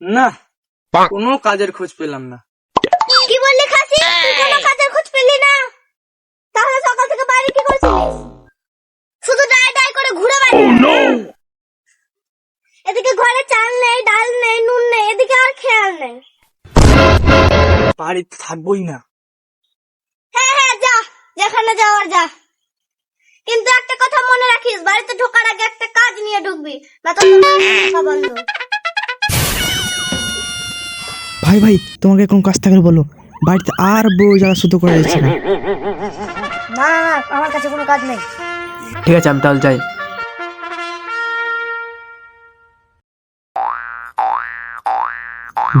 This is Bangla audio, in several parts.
না কোনো কাজের খোঁজ পেলাম না। কি বললি খাসি? তুই কোনো কাজের খোঁজ পেলি না? তাহলে সকাল থেকে বাইরে কি করছিলিস শুধু ডাই ডাই করে ঘুরে বেড়ালি এদিকে ঘরে চাল নেই ডাল নেই নুন নেই এদিকে আর খেয়াল নেই। বাড়িতে থাকবোই না। হ্যাঁ হ্যাঁ যা যেখানে যাওয়ার যা। কিন্তু একটা কথা মনে রাখিস বাড়িতে ঢোকার আগে একটা কাজ নিয়ে ঢুকবি না তো তোর বন্ধ। ভাই ভাই তোমাকে কোন কাজ থাকলে বলো। বাড়িতে আর বউ জ্বালা শুধু করে যাচ্ছে না না না না আমার কাছে কোনো কাজ নেই। ঠিক আছে আমি তাহলে যাই।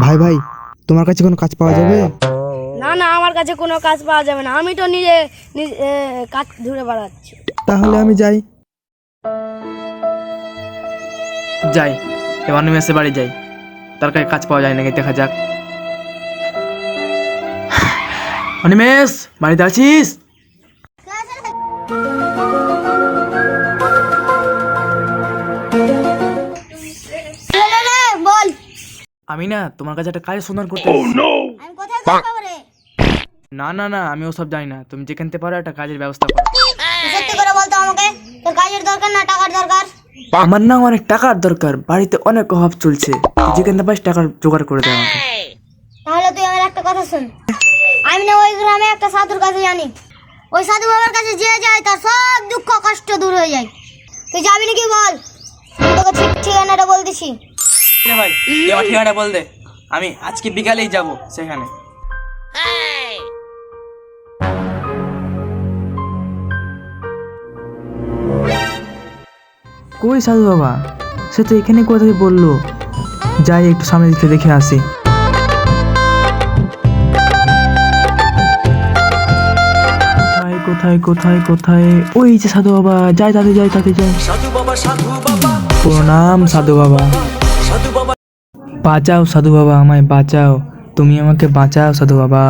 ভাই ভাই তোমার কাছে কোনো কাজ পাওয়া যাবে? না না আমার কাছে কোনো কাজ পাওয়া যাবে না। আমি তো নিজে নিজে কাজ ধরে বেড়াচ্ছি। তাহলে আমি যাই। যাই এবার আমি এসে বাড়ি যাই। তার কাছে কাজ পাওয়া যায় নাকি দেখা যাক। অনিমেষ বাড়িতে আছিস? বল। আমি না তোমার কাছে একটা কাজের সন্ধান করতে আমি কোথায় যাব রে? না না না আমি ওসব জানি না। তুমি যেখান থেকে পারো একটা কাজের ব্যবস্থা করো। সত্যি করে বলতো আমাকে? তোর কাজের দরকার না টাকার দরকার? আমার না অনেক টাকার দরকার বাড়িতে অনেক অভাব চলছে। যেখান থেকে পারিস টাকার জোগাড় করে দে আমাকে। তাহলে তুই আমার একটা কথা শুন। আমি না ওই গ্রামে একটা সাধুর কাছে জানি। ওই সাধু বাবার কাছে যে যায় তার সব দুঃখ কষ্ট দূর হয়ে যায়। তুই যাবি নাকি বল? আমি তোকে ঠিক ঠিকানাটা বলতেছি ভাই? তুই আমার ঠিকানা বল দে। আমি আজকে বিকালেই যাব সেখানে। কই সাধু বাবা? সে তো এখানে কোথায় বলল? যাই একটু সামনে দিকে দেখে আসি। কোথায় কোথায় কোথায়? ওই যে সাধু বাবা যাই তাতে যাই তাতে যাই। সাধু প্রণাম সাধু বাবা। সাধু বাবা। বাঁচাও সাধু বাবা আমায় বাঁচাও। তুমি আমাকে বাঁচাও সাধু বাবা।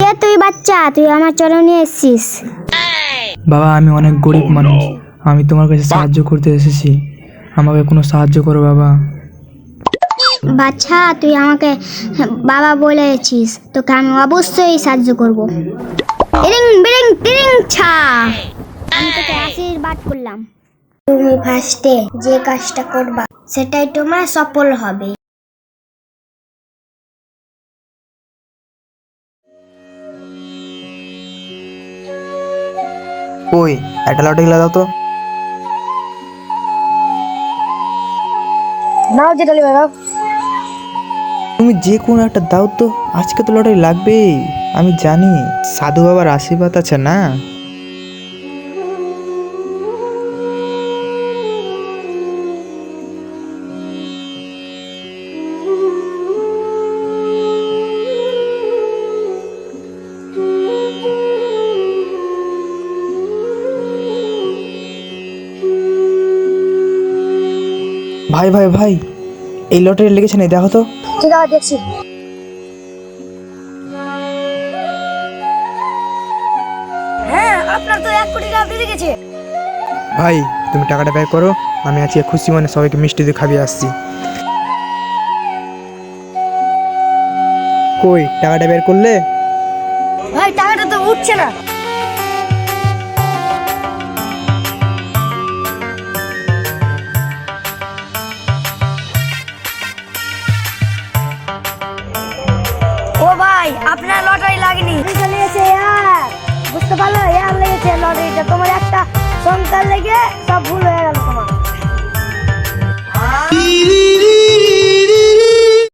এ তুই বাচ্চা তুই আমার চরণে এসেছিস। বাবা আমি অনেক গরিব মানুষ। আমি তোমার কাছে সাহায্য করতে এসেছি। আমাকে কোনো সাহায্য করো বাবা। বাচ্চা তুই আমাকে বাবা বলেছিস। তোকে আমি অবশ্যই সাহায্য করব। ইরিং ছা আমি তোকে আশীর্বাদ করলাম। তুমি ফার্স্টে যে কাজটা করবা সেটাই তোমার সফল হবে। ওই একটা লটারি লাগাও তো। নাও যেটা নেবে নাও। তুমি যে কোনো একটা দাও তো। আজকে তো লটারি লাগবেই। আমি জানি, সাধু বাবার আশীর্বাদ আছে না? ভাই ভাই ভাই, এই লটারি লেগেছে না দেখো তো। ঠিক আছে দেখছি। হ্যাঁ আপনার তো এক কোটি টাকা বেড়ে গেছে। ভাই তুমি টাকাটা ব্যয় করো আমি আজকে খুশি মনে সবাইকে মিষ্টি দিয়ে খাবিয়ে আসছি। কই টাকাটা বের করলে? ভাই টাকাটা তো উঠছে না। আপনার লটারি লাগেনি। চলিয়েছে ইয়ার হ্যাঁ। বুঝতে পারল? ইয়ার লেগেছে লটারিটা। তোমার একটা সন্তান লেগে সব ভুল হয়ে গেল তোমার।